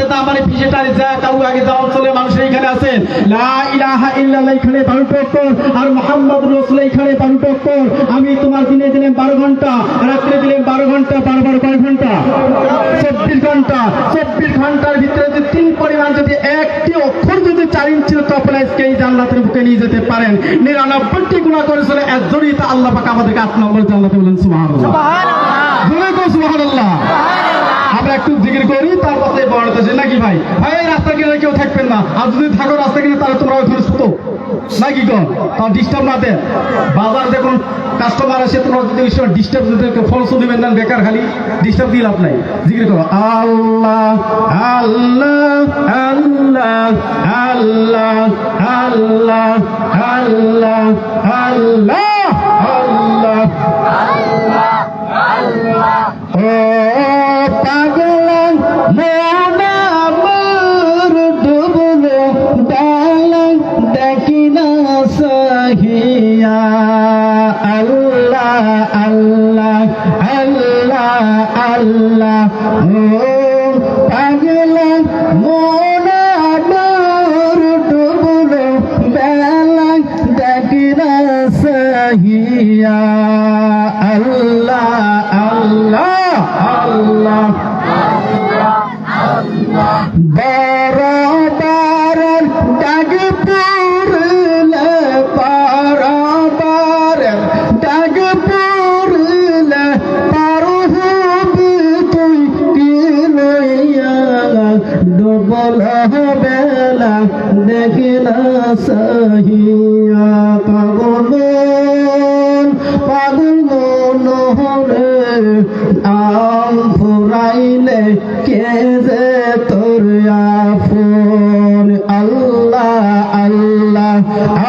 আছে তা মানে পিছেটারে যায় তাও আগে মানুষ আছে লা ইলাহা ইল্লাল্লাহ এখানে বারো টক্কর আর মোহাম্মদ রসুল এখানে বারো টক্কর আমি তোমার দিনে দিলেন বারো ঘণ্টা রাত্রে দিলেন বারো ঘণ্টা বারো বারো কয় ঘণ্টা? চব্বিশ ঘণ্টা। চব্বিশ ঘণ্টার ভিতরে যদি তিন পরিমাণ যদি একটি অক্ষর যদি চার ইঞ্চি তপলাইজকে এই জান্নাতের বুকে নিয়ে যেতে পারেন নিরানব্বইটি গুণা করেছিল একজনই তা আল্লাহ পাক আমাদেরকে আট নম্বর জান্নাতে বলেন সুবহানাল্লাহ। আমরা একটু জিকির করি তারপরে বড়তেছে নাকি ভাই? ভাই রাস্তা কিনারে কেউ থাকবেন না। আর যদি থাকো রাস্তা কিনে তাহলে তোমরা ওইখানে শুতো নাকি কন তাও ডিস্টার্ব না দেন। বাজার দেখুন কাস্টমার আসে তোমরা যদি ওই সময় ডিস্টার্ব দিতে ফলস দিবেন না বেকার খালি ডিস্টার্ব দিয়ে লাভ নাই। জিকির করো, আল্লাহ আল্লাহ আল্লাহ আল্লাহ আল্লাহ আল্লাহ আল্লাহ আল্লাহ। সহিয়া পাগল পাগল হরে আম ফুরাইলে কে যে তোর আফন আল্লাহ আল্লাহ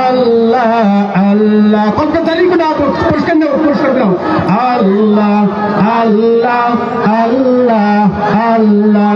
আল্লাহ আল্লাহ। কত জানি কোন পুরস্কার দাও পুরস্কার দাও আল্লাহ আল্লাহ আল্লাহ আল্লাহ।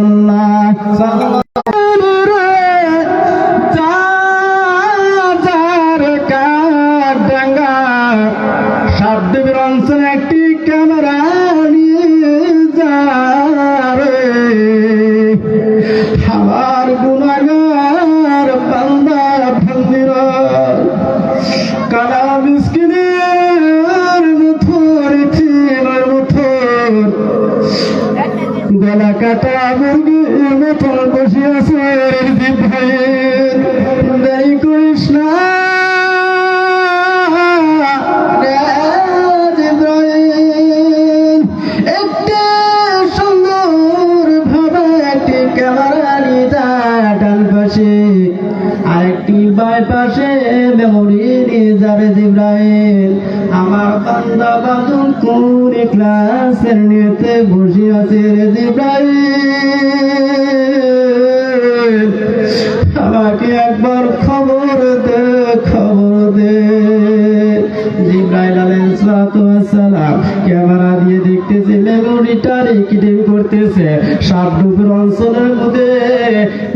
ক্যামেরা দিয়ে দেখতেছে মেমোরিটা রিকিডিং করতেছে। সাবডুপুর অঞ্চলের মধ্যে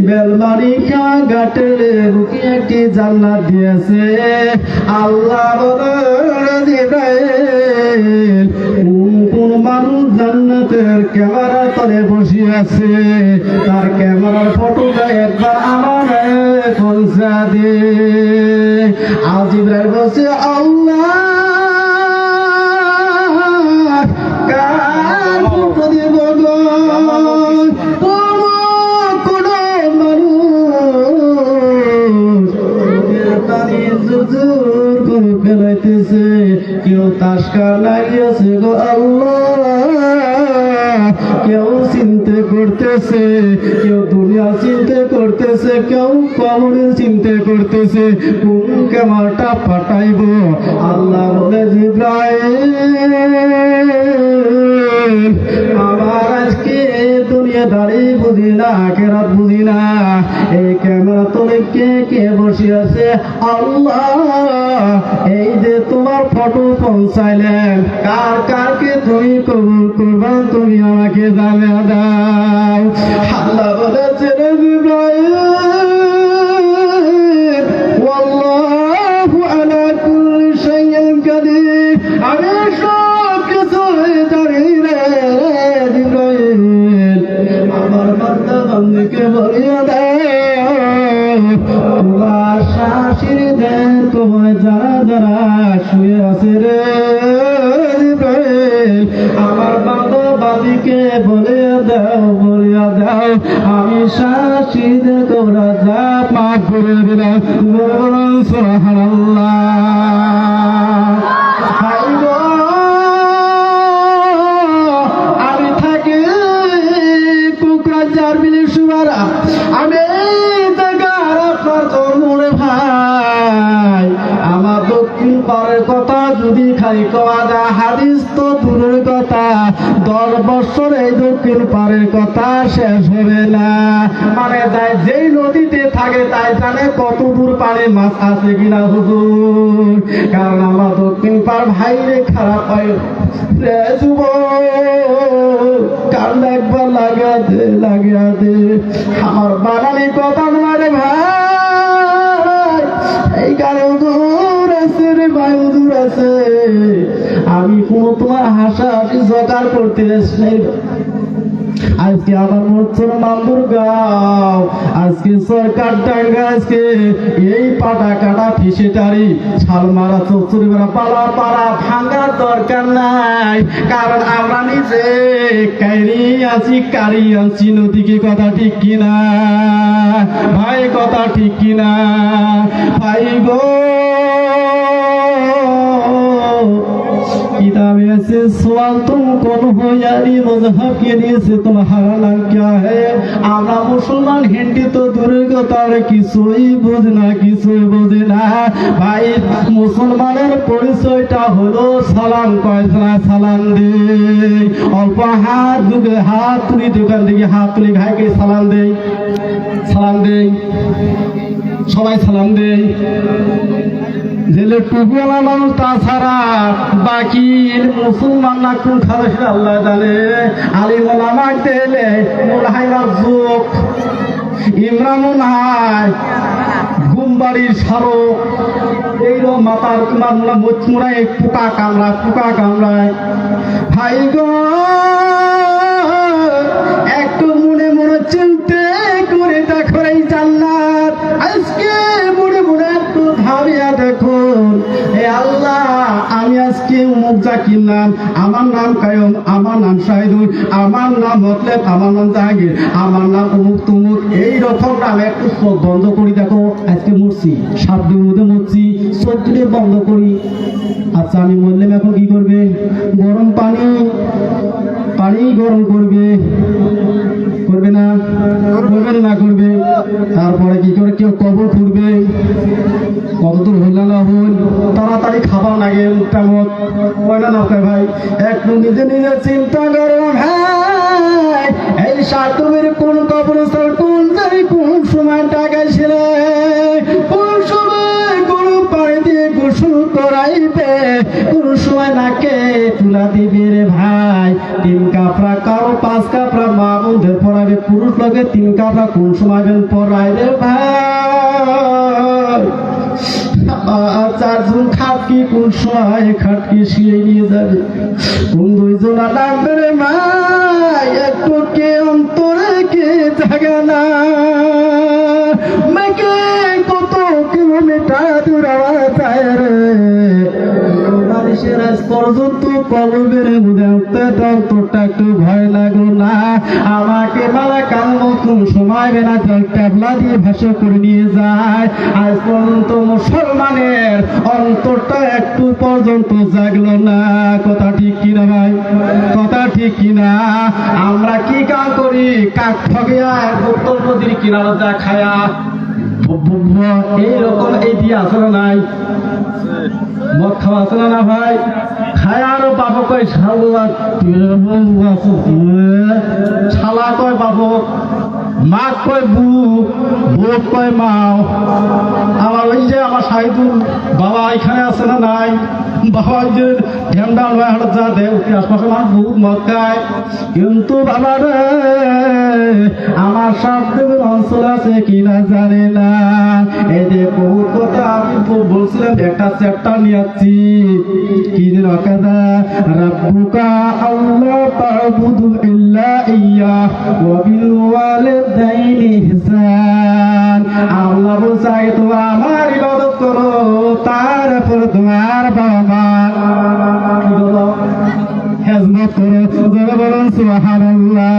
বেলমারি ঘাটের বুকে একটি জান্নাত দিয়েছে। আল্লাহ কোন কোন মানুষ জান্নাতের ক্যামেরা তলে বসে আছে তার ক্যামেরার ফটোটা একবার আমার পৌঁছা দে। আজ ইব্রাহিম বলছে, আল্লাহ কেউ তাসকা লাগিয়েছে গো আল্লাহ। কেউ চিনতে করতেছে, কেউ দুনিয়া চিনতে করতেছে, কেউ কমনে চিনতে করতেছে। কোন কেমাটা পাঠাইব? আল্লাহ বলে জিব্রাইল। আমার আজকে দাঁড়িয়ে বুঝি না কেরাত বুঝি না। এই ক্যামেরা তোলে কে কে বসে আছে আল্লাহ, এই যে তোমার ফটো পৌঁছাইলেন কার কারকে তুমি কবুল করবা, তুমি আমাকে জানা দাও। আল্লাহ বলেছে বান্দিকে বলিয়া তোমার শাশির দেন তোমায় যারা যারা শুয়ে আছে রে আমার বান্দা বান্দিকে বলিয়া দাও বলিয়া দাও। আমি শাশিদের তোমরা যা মাফ করে দিলাম। সুবহানাল্লাহ। কথা শেষ হবে না। মানে তাই যেই নদীতে থাকে তাই জানে কত দূর পারে মাছ আছে কিনা হুজুর। কারণ আমার দক্ষিণ পার ভাইরে খারাপ হয়। রে যুবক কান একবার লাগা দে, লাগিয়া দে। আমার বাঙালি কথা নয় ভাই। এই কারণে দূর আছে রে ভাই দূর আছে। আমি কোনো তোমার হাসাহাসি জোগাড় করতে এসছি আজকে আমার মোচ্ছর মামুর গাও। আজকে সরকার ডাঙ্গা আজকে এই পাটা কাটা ফিসেটারি ছাল মারা চৌচুরি মারা পালা পাড়া ভাঙার দরকার নাই। কারণ আমরা নিজে কারি আছি কারি আছি, নদীকে কথা ঠিক কিনা? ভাই, কথা ঠিক কিনা? ভাই গো। किताब ऐसे सवाल तुमको हो यारी मजहब के लिए से तुम्हारा नाम क्या है আমরা মুসলমান হিন্দি তো দূরের কথা আর কিছুই বোঝে না কিছুই বোঝে না ভাই মুসলমানের পরিচয়টা হলো সালাম কয়জনা সালাম দে অল্প হাত দুগে হাত তুলি দোকান থেকে হাত তুলি ভাইকে সালাম দেই সালাম দেই সবাই সালাম দেই জেলে টুপিওয়ালা মানুষ, তাছাড়া বাকি মুসলমান না কোন সেটা আল্লাহ জানে। আলী মোলামাক দিলে মোলাহাইমার যুগ ইমরান গুমবাড়ির সারক এইরকম মাতার তোমার মোলা মচমুড়ায় পোকা কামড়ায় পোকা কামড়ায়। ভাই গো, একটু মনে মনে চিনতে জাকির নাম আমার নাম কায়ম, আমার নাম শাহিদুল, আমার নাম মতলেব, আমার নাম জাহাঙ্গীর, আমার নাম তুমুক। এই রকম নাম একটু চোখ বন্ধ করি, দেখো, আজকে মরছি। সাত দিন মধ্যে মরছি চোখ বন্ধ করি। আচ্ছা আমি বললাম এখন কি করবে? গরম পানি পানি গরম করবে। করবে না? করবে না করবে। তারপরে কি করে? কেউ কবর খুঁড়বে কত দূর হইল না হইল তাড়াতাড়ি খাবার লাগে তেমন কয়না না কয় ভাই একটু নিজে নিজে চিন্তা করো ভাই এই কোন কবরস্থান, কোন জানি কোন সময় টাকাইছিল কোন সময় কোন করাইবে? কোন সময় নাকে তুলা দিবে রে ভাই? তিন কাপড়া কারও, পাঁচ কাপড়া মা বন্ধের পড়াবে পুরুষ লোকে তিন কাপড়া কোন সময় রে ভাই? চারজন খাটকি, কোন সময় খাটকি শুয়ে নিয়ে যাবে? কোন দুইজন ডাকবে রে মাই, একটু কে অন্তরে কে জাগে না? কত কিলোমিটার দূর বারিশের আজ পর্যন্ত মধ্যে উঠতে তোরটা একটু ভয় লাগল না। আমাকে মারা কাল মতন সময় বেলা ট্যাবলা দিয়ে ভাষা করে নিয়ে যায়। আজ পর্যন্ত মুসলমানের অন্তরটা একটু পর্যন্ত জাগলো না। কথা ঠিক কিনা ভাই? কথা ঠিক কিনা? আমরা কি কাম করি? কাক ঠগিয়া বোতল নদীর কিনারে যা খায়া। এইরকম এটি আসলে নাই। মদ খাওয়া আসলে না ভাই। খায় আরও বাপ কয় শালা শালা কয় বাপ মা কয় বুক বুক কয় মাও। আমার ওই যে আমার সাহিদুল বাবা এখানে আছে না নাই? যে খায়। কিন্তু বাবা রে, আমার অঞ্চল আছে কিনা জানে না। এই যে কথা আমি ব- বলছিলাম একটা চ্যাপ্টার নিয়ে যাচ্ছি কি ওয়া বিল ওয়ালিদাইনি ইহসান আল্লাহ বলছে তো আমার ইবাদত করো, তারপর তোমার বাবা হেজমত করো, জোরে বলুন, সুবহানাল্লাহ।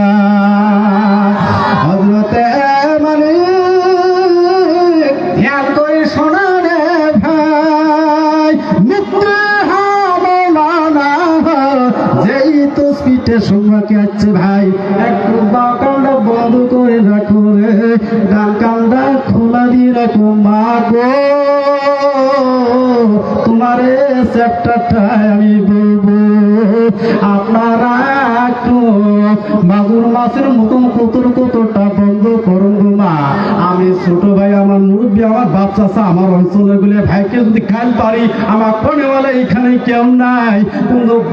হযরতে মালিক ধ্যান করে ভাই, মিত্র হবে না যেই স্পিটে সম্রাকে আছে ভাই রাখো মা গো তোমার চ্যাপ্টারটাই আমি বলব। আপনারা মাগুর মাছের মতন কতর কতটা বন্ধ করুন মা। আমি ছোট ভাই, আমার মুরব্বী, আমার বাচ্চা আমার অঞ্চলে গুলে ভাইকে যদি খাইল পারি, আমার কোনেওয়ালা এখানে কেউ নাই।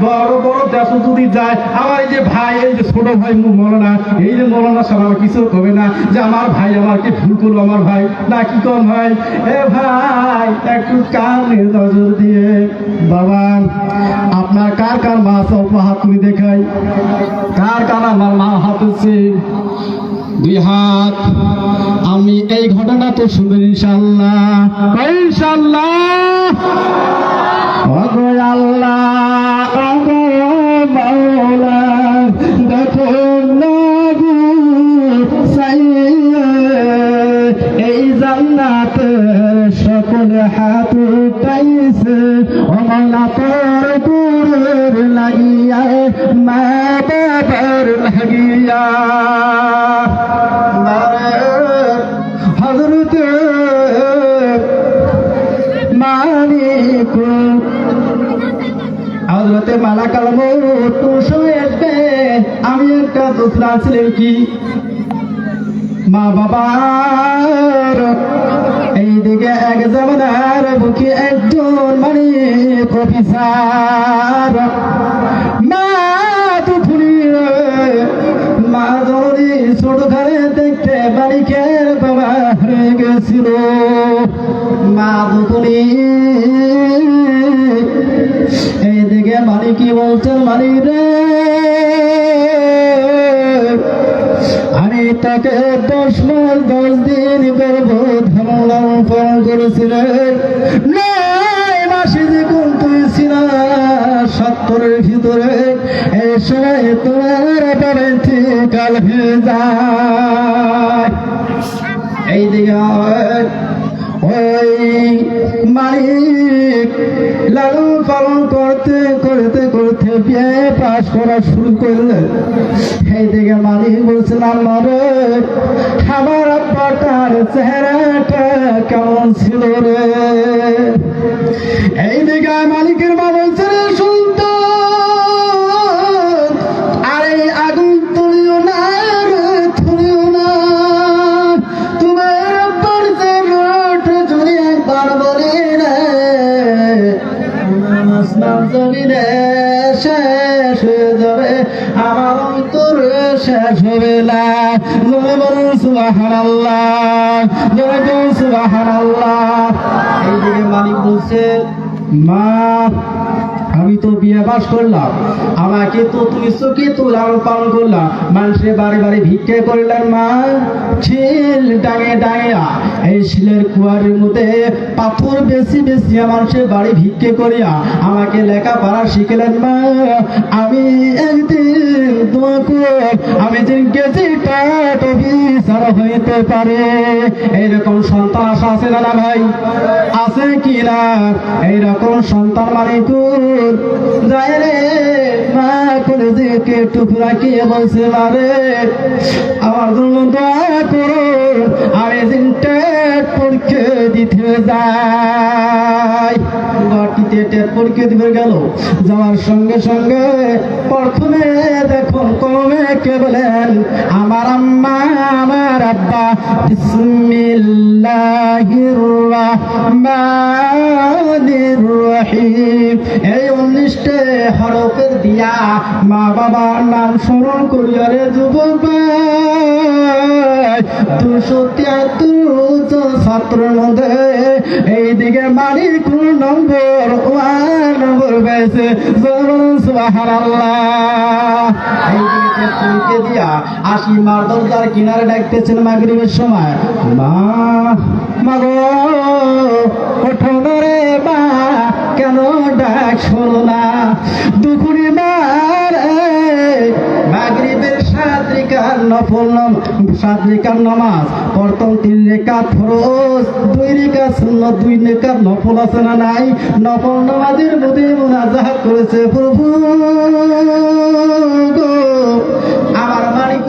বড় বড় দেশ যদি যায়, আমার এই যে ভাই, এই যে ছোট ভাই মৌলানা এই যে মৌলানা সব আমার কিছু কবে না। যে আমার ভাই আমাকে ভুল করল আমার ভাই? না কি কম ভাই? এ ভাই, একটু কানে নজর দিয়ে। বাবা কার কার মা অল্প হাত তুলি দেখাই? কার কার আমার মা হাত হচ্ছে দুই হাত। আমি এই ঘটনা তো শুনবেন ইনশাল্লাহ ইনশাল্লাহ এই জান্নাতের সকল হাত উঠাইছে। অমলা লাগিয়া হজরতে মালিক। হজরতে মালা কালাম সময় আসবে আমি একটা দোসরা ছিলেন কি? মা বাবার। এইদিকে এক জামানার বুকে একজন মানে অফিসার। মা গেছিল মা দুপুরি এইদিকে মালি কি বলছেন মালি রে? আমি তাকে দশ মাস, দশ দিন ধারণ পালন করেছিলেন নয় মাসে কোন তুই ছিলা সত্তরের ভিতরে এই সময় তোমার বাবা কাল হয়ে যায় এই দিকে ওই মালিক লালন পালন করতে করতে করতে পাশ করা শুরু মালিক চেহারাটা কেমন ছিল রে? এই দিকে মালিকের মা শেষ হবে না। বলুন মালিক বলছে, মা, আমি তো বিয়ে বাস করলাম। আমাকে তো তুমি চোখে তো লালন পালন করলাম মানুষের বাড়ি বাড়ি ভিক্ষা করলেন, মা। ছিল ডাঙে ডাঙিয়া এই শিলের কুয়ারের মধ্যে পাথর বেশি বেশি মানুষের বাড়ি ভিক্ষে করিয়া। আমাকে লেখাপড়া শিখলেন, মা। আমি একদিন তোমাকে আমি টাট অফিসার হইতে পারে। এইরকম সন্তান আশা আছে না ভাই? আছে কি না? এইরকম সন্তান মানে যায় রে, মা করে দিকে টুকরা কে বলছে মারে আমার জন্য দয়া করো, আর এদিন টেট পরীক্ষা দিতে যায় ঘরটিতে টেট পরীক্ষা দিতে গেল। যাওয়ার সঙ্গে সঙ্গে প্রথমে দেখুন কমে কে বলেন, আমার আম্মা, আমার আব্বা এই উনিশটে হরফের দিয়া মা বাবার নাম স্মরণ করিয়া রে যুবক দুশো তিয়াত্তর ছাত্রের মধ্যে এইদিকে মারি কোন নম্বর নম্বর পেয়েছে আশি মার দরজার কিনারে ডাকতেছেন মাগরিবের সময়। মা মা গো ওঠো রে মা, কেন ডাক শোনো না? দুপুরি মার মাগরিবের রেখার নফল নাম সাত রেখার নামাজ। প্রথম তিন রেখা ফরজ, দুই রেখা শূন্য দুই রেখার নফল আছে না নাই? নফল নামাজের মধ্যে মোনাজাত করেছে প্রভু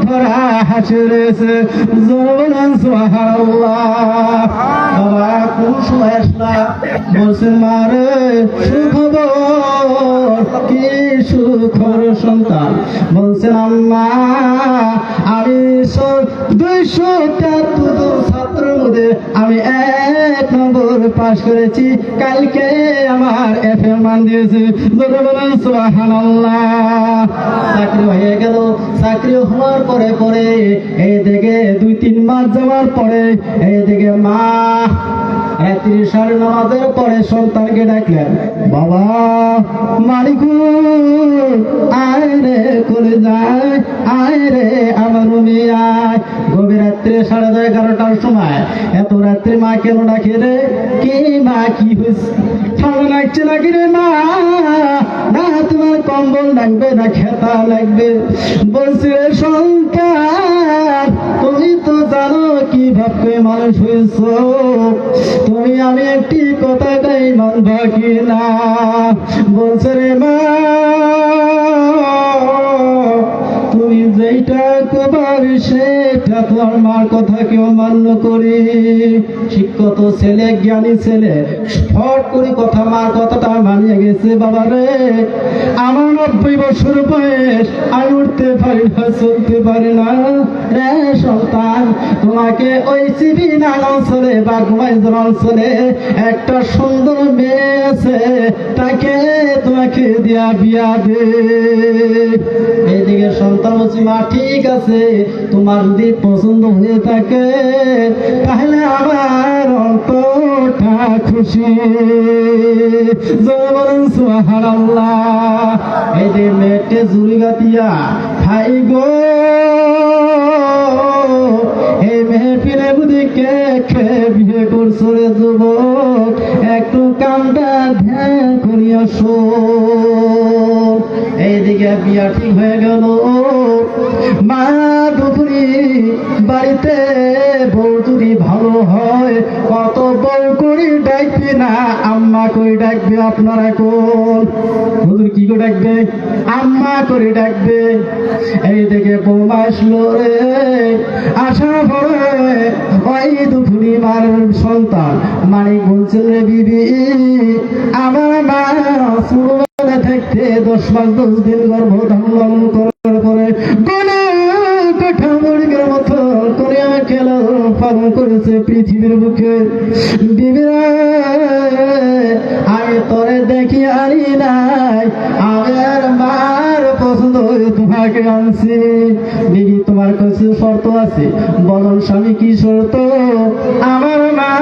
ভরা হাসি রয়েছে জনগণ সুবহানাল্লাহ বাবা কোন সময় আসলা বলছেন মারে, সুখবর, কি সুখর সন্তান? বলছেন আম্মা আমি দুইশো তেয়াত্তর ছাত্রের আমি এক নম্বর পাশ করেছি। কালকে আমার এফ এম মান দিয়েছে। চাকরি হয়ে গেল। চাকরি হওয়ার পরে পরে এই দিকে দুই তিন মাস যাওয়ার পরে এই দিকে মা সাড়ে নামাজের পরে সন্তানকে ডাকলেন, বাবা মালিকুল আয় রে করে যায় আয় রে আমার গভীর রাত্রে সাড়ে এগারোটার সময় এত রাত্রে মা কেন ডাকে রে? কে মা, কি হয়েছে ঠান্ডা লাগছে নাকি রে মা? না, তোমার কম্বল লাগবে না, খেতা লাগবে। বলছি সন্তান তুমি তো জানো কি ভাবকে মানুষ হয়েছ। তুমি আমি একটি কথাটাই মানব কি না? বলছে রে মা তুমি যেইটা কবার সেটা তোমার মার কথা কেউ মান্য করি। শিক্ষত ছেলে, জ্ঞানী ছেলে, ফট করে কথা, মার কথাটা মানিয়ে গেছে বাবা রে আমার নব্বই বছর বয়স, আমি উঠতে পারি না, চলতে পারি না। রে সন্তান, তোমাকে ওই সিবি নান অঞ্চলে বা ঘুমাইজন অঞ্চলে একটা সুন্দর মেয়ে আছে, তাকে তোমাকে দিয়া বিয়া দে। এইদিকে সন্তান বলছি, মা, ঠিক আছে, তোমার যদি পছন্দ হয়ে থাকে, তাহলে আমার অন্তটা খুশি। জবরন সুবহানাল্লাহ। এই যে মেয়েটে জুড়ি গাতিয়া খাই গো। এই মেহফিলে বুঝি কে খে বিয়ে করছ রে যুবক? একটু কামটা ধ্যান করিয়া শো এইদিকে বিয়া ঠিক হয়ে গেল। মা বাড়িতে যদি ভালো হয়, কত বউ করি ডাকবে না, আম্মা করে ডাকবে আপনারা কোন? হুজুর কি করে ডাকবে? আম্মা করে ডাকবে? এই দিকে বৌমা আসলো রে। আসার পরে ওই দুপুরি মার সন্তান মানিক বলছেন রে বিবি, আমার মা ছোটবেলা থাকতে দশ মাস দশ দিন গর্ভ ধারণ করার পরে আমাকে পালন করেছে পৃথিবীর বুকে। বিবিরা তোরে দেখি আনি নাই, আমার মার পছন্দ তোমাকে আনছি। বিবি, তোমার কাছে শর্ত আছে, বলন স্বামী, কি শর্ত? আমার মা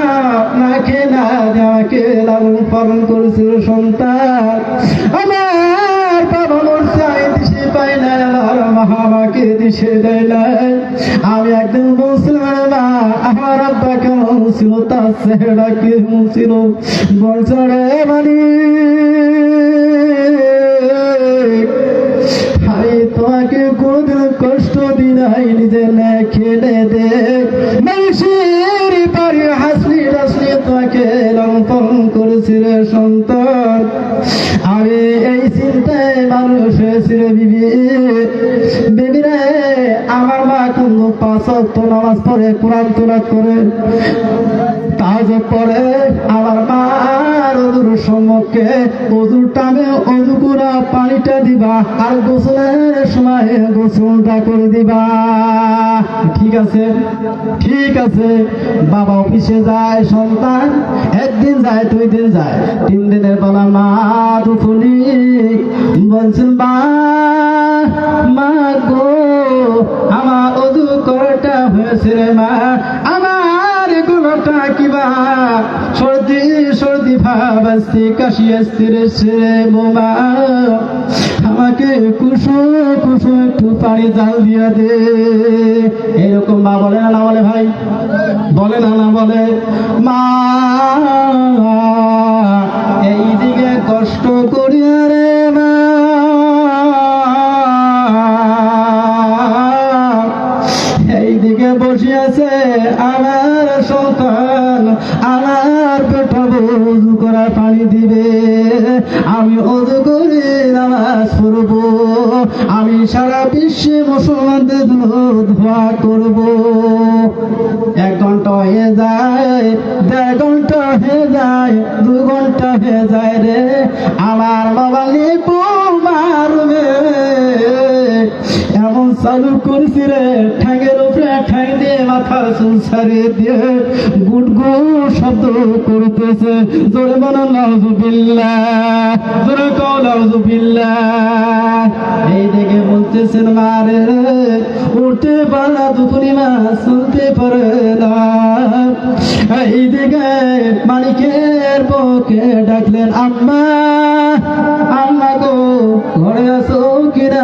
নাকে না আমাকে লালন পালন করেছিল সন্তান। আমার পাই না আমার মা দিশে দেয় নাই আমি একদিন বলছিলাম, না, আমার আব্বা কেমন ছিল? তার চেহারা কেমন ছিল? বলছে মানে তোমাকে কোনদিন কষ্ট দিনাই নিজে না খেলে দে। মানুষের পারে হাসলি হাসলি তোমাকে লম্পন করেছি সন্তান আরে, এই চিন্তায় মানুষ হয়েছিল বিবি। বিবি রে আমার মা কোনো পাঁচ নামাজ পড়ে, কোরআন তোলাত করে। তাজ পরে আমার মার অজুর সম্মুখে। অজুর টানে অজু করা পানিটা দিবা, আর গোসলের সময় গোসলটা করে দিবা। ঠিক আছে? ঠিক আছে। বাবা অফিসে যায়, সন্তান একদিন যায়, দুই দিন যায়। তিন দিনের বেলা মা দুপুলি বলছেন বা মা গো, আমার অজু করাটা হয়েছে রে মা? সর্দি সর্দি কাশি রে বোমা। আমাকে কুসু কুসু একটু পানি জাল দিয়া দে। এরকম মা বলে না বলে ভাই? বলে না না বলে। মা আছে আমার সন্তান, আমার পেটা উজু করা পানি দিবে। আমি অজু করে নামাজ পড়ব, আমি সারা বিশ্বে মুসলমানদের ধোয়া করব। এক ঘণ্টা হয়ে যায়, দেড় ঘণ্টা হয়ে যায়, দু ঘণ্টা হয়ে যায় রে। আমার বাবা লিপু মারবে। চালু করেছি রে, ঠ্যাঙের উপরে ঠ্যাং দিয়ে মাথা ছাড়িয়ে দিয়ে গুট শব্দ করতেছে। জোরে বলো, নাউজুবিল্লাহ, জোরে কও এই দেখে বলতেছেন মারে উঠতে পারে দুপুরি মা, শুনতে পারে না। এই দিকে মালিকের বউকে ডাকলেন, আম্মা আম্মা গো, ঘরে আসো কিনা?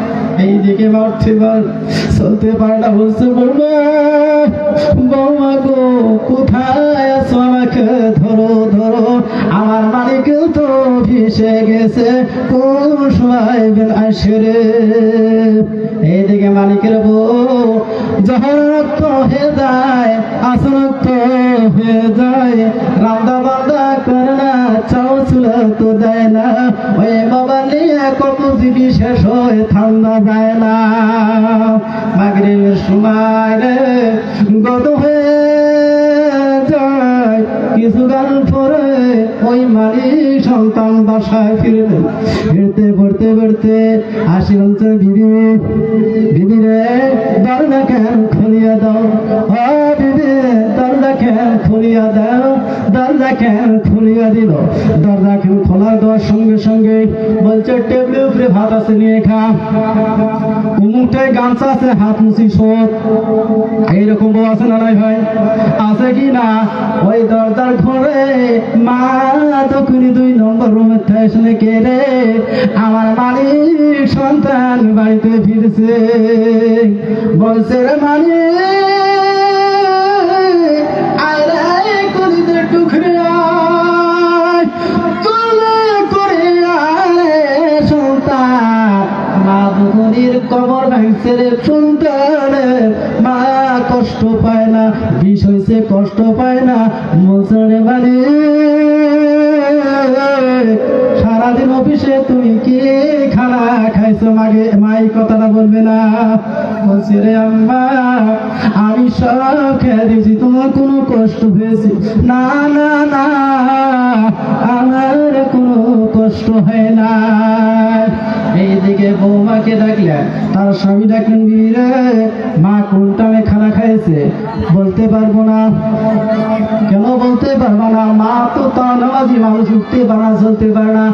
এইদিকে পার চলতে পারে বলতে বলব বৌমা গো, কোথায় আছো আমাকে? ধরো ধরো। আমার মালিক তো ভিসে গেছে। কোন সময় বেন আসে রে? এইদিকে মালিকের বউ রক্ত হয়ে যায় আসন রক্ত হয়ে যায়। রান্দা বান্দা করে না তো দেয় না। ওই বাবা নিয়ে কত জিবি শেষ হয়ে ঠান্ডা যায় না। মাগরিবের সময় রে গত সন্তান বাসায় ফিরবে ফিরতে পড়তে পড়তে আসি বলছে বিবি বিবি রে দরজা কেন খুলিয়া দাও। কেন খুলিয়া দাও? দরজা কেন খুলিয়া দিল? দরজা কেন খোলা দেওয়ার সঙ্গে সঙ্গে বলছে টেবিলের উপরে ভাত আছে, নিয়ে খা। উমুকটায় গামছা আছে, হাত মুছি শোধ। এইরকম বউ আছে না নাই ভাই? আছে কি না? ওই দরজার ঘরে মা তখনই দুই নম্বর থেকে শুনে কে রে? আমার মালিক সন্তান বাড়িতে ফিরছে। বলছে, রে মালিক রে সন্তান মা কষ্ট পায় না বিষ হয়েছে কষ্ট পায় না মোচড়ে বাড়ি। সারাদিন অফিসে তুমি কি খানা খাইছো? মাগে, মাই কথাটা বলবে না। বলছে রে আম্মা, আমি সব খেয়ে দিয়েছি, তোমার কোনো কষ্ট হয়েছে? না না না, আমার কোনো কষ্ট হয় না। এইদিকে বৌমাকে ডাকলেন তার স্বামী ডাকলেন, বিরে, মা কোন টাইমে খানা খাইছে? বলতে পারব না। কেন বলতে পারব না? মা তো তা নামাজি মানুষ, উঠতে পারে না, চলতে পারে না।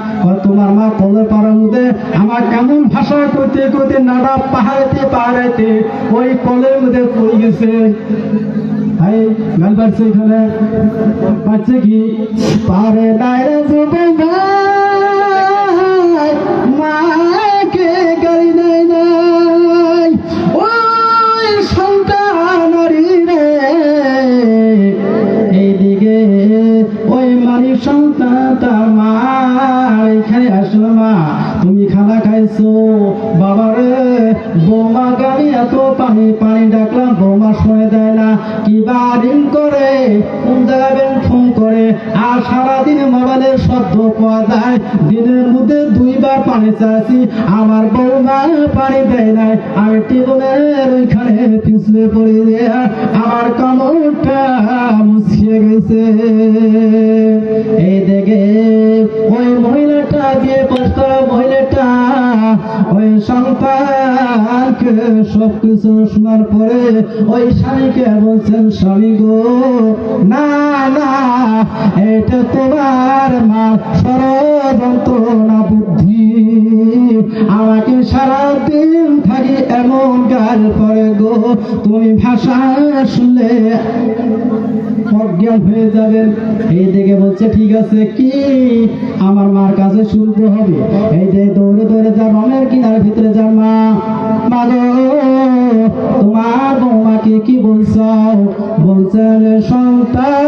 তোমার মা কলের পাড়ার মধ্যে আমার কেমন ভাষা করতে করতে নাড়া পাহাড়াইতে পাহাড়াইতে ওই কলের মধ্যে পড়ে গেছে। ভাই এখানে পাচ্ছে কি পারে বাবারে, বোমা গাড়ি এত পানি পানি ডাকলাম, বোমা শুনে দেয় না। কি বারিং করে? কোন জায়গায় ফোন করে? সারাদিন মোবাইলের শব্দ পাওয়া যায়। দিনের মধ্যে দুইবার পানি চাইছি, আমার বৌমা পানি দেয় নাই। আমি টেবলের ওইখানে পিছলে পড়ে দিয়ে আমার কামড়টা মুছিয়ে গেছে। এই দেখে ওই মহিলাটা বিয়ে করতো মহিলাটা ওই সন্তানকে সব কিছু শোনার পরে ওই স্বামীকে বলছেন, স্বামী গো, না না এটা তোমার মা ষড়যন্ত্র না বুদ্ধি। আমাকে সারাদিন থাকি এমন গাল পরে গো, তুমি ভাষা শুনলে অজ্ঞান হয়ে যাবেন এই দিকে বলছে, ঠিক আছে কি? আমার মার কাছে শুনতে হবে। এই যে দৌড়ে দৌড়ে যা রমের কিনার ভিতরে যা মা। মা তোমার বৌমাকে কি বলছ? বলছেন সন্তান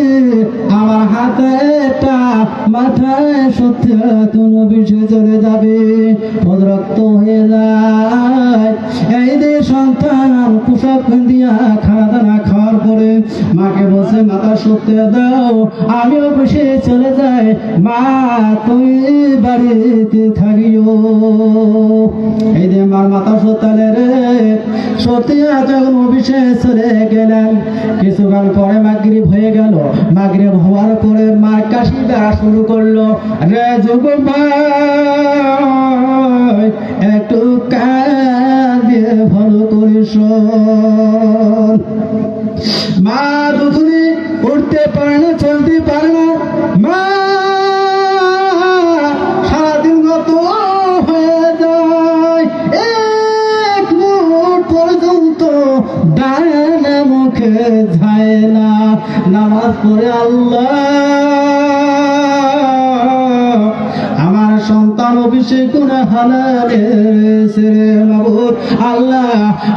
মাথায় সত্য কোনো বিষয় চলে যাবে। পদরক্ত হয়ে যায়। এই যে সন্তান পোশাক দিয়া খানা দানা খাওয়ার পরে মাকে বসে মাথা সত্য দাও, আমিও বসে চলে যাই। মা, তুই বাড়িতে থাকিও। এই যে মার মাথা সত্যালে রে সত্যিয়া যখন অফিসে চলে গেলেন, কিছুকাল পরে মাগরিব হয়ে গেল। মাগরিব হওয়ার পরে মার কাশি দেওয়া শুরু করল রে যুগ ভাই, একটু কান ভালো করে শোন। মা দুধুনি উঠতে পারে না চলতে পারে মা যায়। এক পর্যন্ত মুখে না। নামাজ পড়ে আল্লাহ আল্লাহ,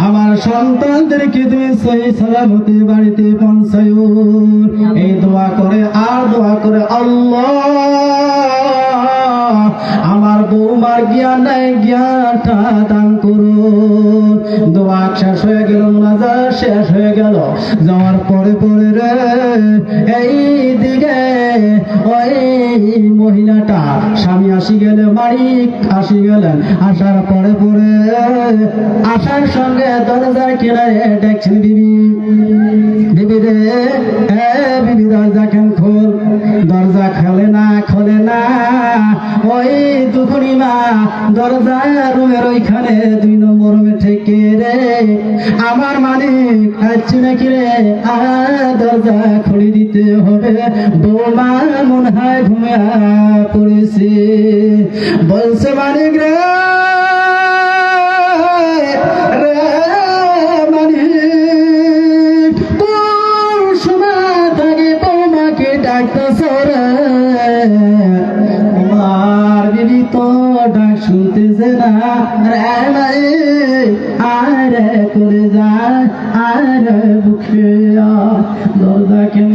আমার সন্তানদেরকে তুমি সহি সালামতে বাড়িতে পৌঁছায় এই দোয়া করে, আর দোয়া করে আল্লাহ, আমার বৌমার জ্ঞান জ্ঞানটা দান করুন দোয়া শেষ হয়ে গেল মোনাজা শেষ হয়ে গেল। যাওয়ার পরে পরে রে, এই দিকে ওই মহিলাটা স্বামী আসি গেলে মালিক আসি গেলেন। আসার পরে পরে আসার সঙ্গে দরজার কিনারে দেখছেন বিবি। বিবি রে বিবি, দরজা কেন খোল? দরজা খোলে না খোলে না। ওই দুপুরি মা দরজা রুমের ওইখানে দুই নম্বর রুমে থেকে রে, আমার মালিক আসছে নাকি রে দরজা খুলে দিতে হবে। বৌমা মনে হয় ঘুমে পড়েছে। বলছে মালিক রে আমার বিবি তো ডাক শুনতেছে না বুকে দরজা কেন